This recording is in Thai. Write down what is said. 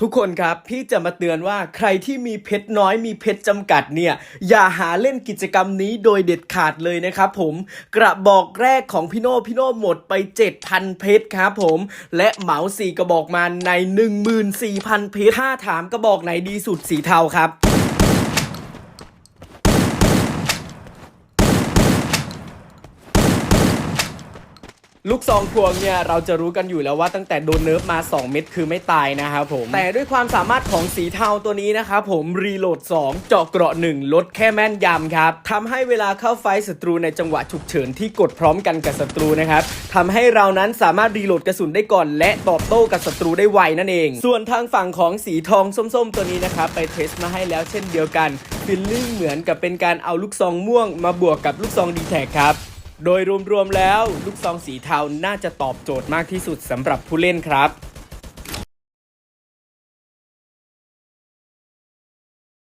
ทุกคนครับพี่จะมาเตือนว่าใครที่มีเพชรน้อยมีเพชรจำกัดเนี่ยอย่าหาเล่นกิจกรรมนี้โดยเด็ดขาดเลยนะครับผมกระบอกแรกของพี่โน่พี่โน่หมดไป 7,000 เพชรครับผมและเหมาสี่กระบอกมาใน 14,000 เพชรถ้าถามกระบอกไหนดีสุดสีเทาครับ ลูกซองพวงเนี่ยเราจะรู้กันอยู่แล้วว่าตั้งแต่โดนเนิร์ฟมา 2 เม็ดคือไม่ตายนะครับผม แต่ด้วยความสามารถของสีเทาตัวนี้นะครับผมรีโหลด 2 เจาะเกราะ 1 ลดแค่แม่นยำครับทำให้เวลาเข้าไฟศัตรูในจังหวะฉุกเฉินที่กดพร้อมกันกับศัตรูนะครับทำให้เรานั้นสามารถรีโหลดกระสุนได้ก่อน และตอบโต้กับศัตรูได้ไวนั่นเอง ส่วนทางฝั่งของสีทองส้ม ๆ ตัวนี้นะครับไปเทสมาให้แล้วเช่นเดียวกันฟิลลิ่งเหมือนกับเป็นการเอาลูกซองม่วงมาบวกกับลูกซองดีแท็ครับ โดยรวมๆแล้ว ลูกซองสีเทาน่าจะตอบโจทย์มากที่สุดสำหรับผู้เล่นครับ